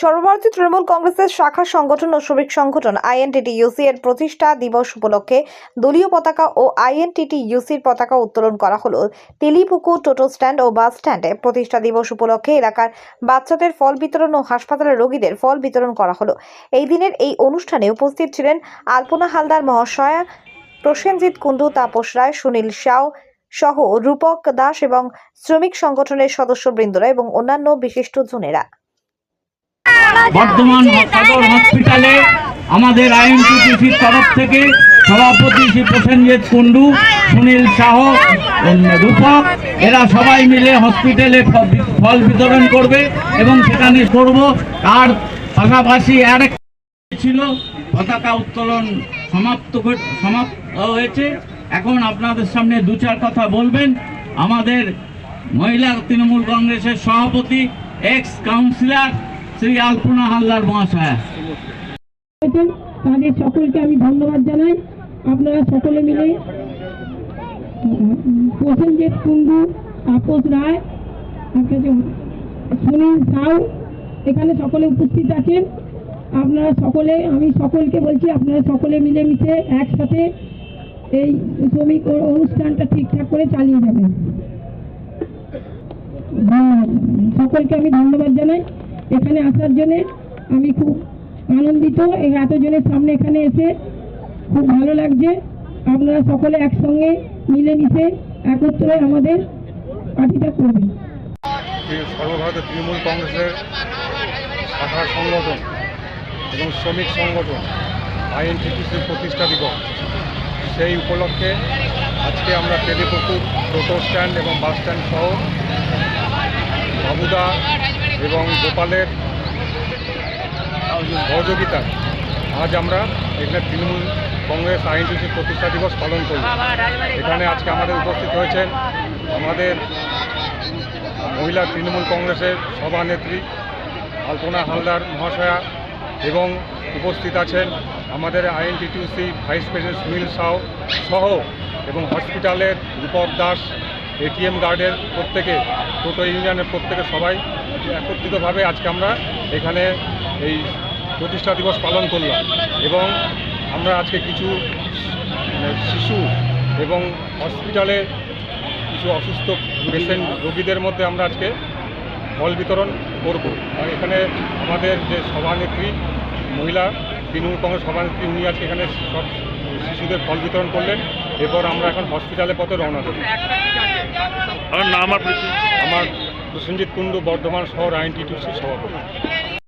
সর্বভারতীয় তৃণমূল কংগ্রেসের শাখা সংগঠন ও শ্রমিক সংগঠন আইএনটিটিইউসি এর প্রতিষ্ঠা দিবস উপলক্ষে দলীয় পতাকা ও আইএনটিটিইউসির পতাকা উত্তোলন করা হলো। তেলিপুকুর, টোটো স্ট্যান্ড ও বাস স্ট্যান্ডে প্রতিষ্ঠা দিবস উপলক্ষে এলাকার বাচ্চাদের ফল বিতরণ ও হাসপাতালের রোগীদের ফল বিতরণ করা হলো। এই দিনের এই অনুষ্ঠানে উপস্থিত ছিলেন আলপনা হালদার মহাশয়া, প্রসেনজিৎ কুণ্ডু, তাপস রায়, সুনীল সাউ সহ রূপক দাস এবং শ্রমিক সংগঠনের সদস্যবৃন্দরা এবং অন্যান্য বিশিষ্ট জনেরা। বর্ধমান সদর হসপিটালে আমাদের আইএনটিটিসির তরফ থেকে সভাপতি শ্রী প্রসেনজিৎ কুণ্ডু, সুনীল শাহ রূপক, এরা সবাই মিলে হসপিটালে ফল বিতরণ করবে এবং সেখানে করব। তার পাশাপাশি আরেক ছিল, পতাকা উত্তোলন সমাপ্ত সমাপ্ত হয়েছে। এখন আপনাদের সামনে দু চার কথা বলবেন। আমাদের মহিলা তৃণমূল কংগ্রেসের সভাপতি এক্স কাউন্সিলর শ্রী আলপনা হালদার মহাশয়া। তাদের সকলকে আমি ধন্যবাদ জানাই। আপনারা সকলে মিলে, প্রসেনজিৎ কুণ্ডু, তাপস রায় সুনীল সাউ, এখানে সকলে উপস্থিত আছেন। আপনারা সকলে, আমি সকলকে বলছি, আপনারা সকলে মিলেমিশে একসাথে এই শ্রমিক অনুষ্ঠানটা ঠিকঠাক করে চালিয়ে যাবেন। সকলকে আমি ধন্যবাদ জানাই। এখানে আসার জন্যে আমি খুব আনন্দিত। এই এতজনের সামনে এখানে এসে খুব ভালো লাগছে। আপনারা সকলে একসঙ্গে মিলেমিশে একত্রে আমাদের পার্টিটা করবেন। সর্বভারতীয় তৃণমূল কংগ্রেসের শাখা সংগঠন এবং শ্রমিক সংগঠন আইএনটিটিসির প্রতিষ্ঠা দিবস, সেই উপলক্ষে আজকে আমরা তেলেপুকুর টোটো স্ট্যান্ড এবং বাস স্ট্যান্ড সহ বাবুদা এবং গোপালের সহযোগিতা। আজ আমরা এখানে তৃণমূল কংগ্রেস আইএনটিসির প্রতিষ্ঠা দিবস পালন করি এখানে আজকে আমাদের উপস্থিত হয়েছেন আমাদের মহিলা তৃণমূল কংগ্রেসের সভানেত্রী আলপনা হালদার মহাশয়া এবং উপস্থিত আছেন আমাদের INTTUC vice president Sunil Sau সহ এবং হসপিটালের রূপক দাস এটিএম গার্ডের প্রত্যেকে, টোটো ইউনিয়নের প্রত্যেকে সবাই একত্রিতভাবে আজকে আমরা এখানে এই প্রতিষ্ঠা দিবস পালন করলাম এবং আমরা আজকে কিছু শিশু এবং হসপিটালে কিছু অসুস্থ পেশেন্ট রোগীদের মধ্যে আমরা আজকে ফল বিতরণ করব। আর এখানে আমাদের যে সভানেত্রী মহিলা, তৃণমূল কংগ্রেস সভানেত্রী, উনি আজকে এখানে সব শিশুদের ফল বিতরণ করলেন। এরপর আমরা এখন হসপিটালে পথে রওনা দেব। আমার নাম আমার প্রসেনজিৎ কুণ্ডু বর্ধমান শহর আইনটিটিউসি সভাপতি।